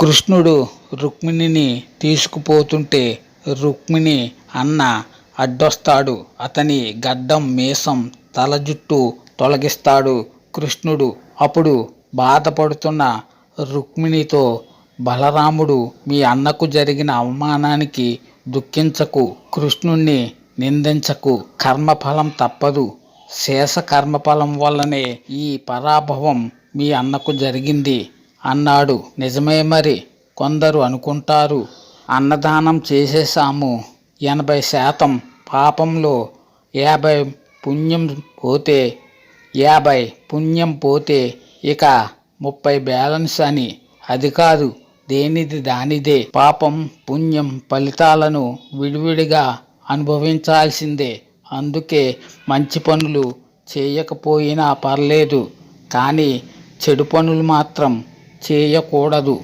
కృష్ణుడు రుక్మిణిని తీసుకుపోతుంటే రుక్మిణి అన్న అడ్డొస్తాడు. అతని గడ్డం మీసం తల జుట్టు తొలగిస్తాడు కృష్ణుడు. అప్పుడు బాధపడుతున్న రుక్మిణితో బలరాముడు మీ అన్నకు జరిగిన అవమానానికి దుఃఖించకు. కృష్ణుణ్ణి నిందించకు. కర్మఫలం తప్పదు. శేష కర్మఫలం వల్లనే ఈ పరాభవం మీ అన్నకు జరిగింది. అన్నాడు. నిజమే మరి. కొందరు అనుకుంటారు. అన్నదానం చేసేసాము ఎనభై శాతం పాపంలో యాభై పుణ్యం పోతే యాభై పుణ్యం పోతే ఇక ముప్పై బ్యాలెన్స్ అని. అది కాదు. దేనిది దానిదే. పాపం పుణ్యం ఫలితాలను విడివిడిగా అనుభవించాల్సిందే. అందుకే మంచి పనులు చేయకపోయినా పర్లేదు. కానీ చెడు పనులు మాత్రం చేయకూడదు.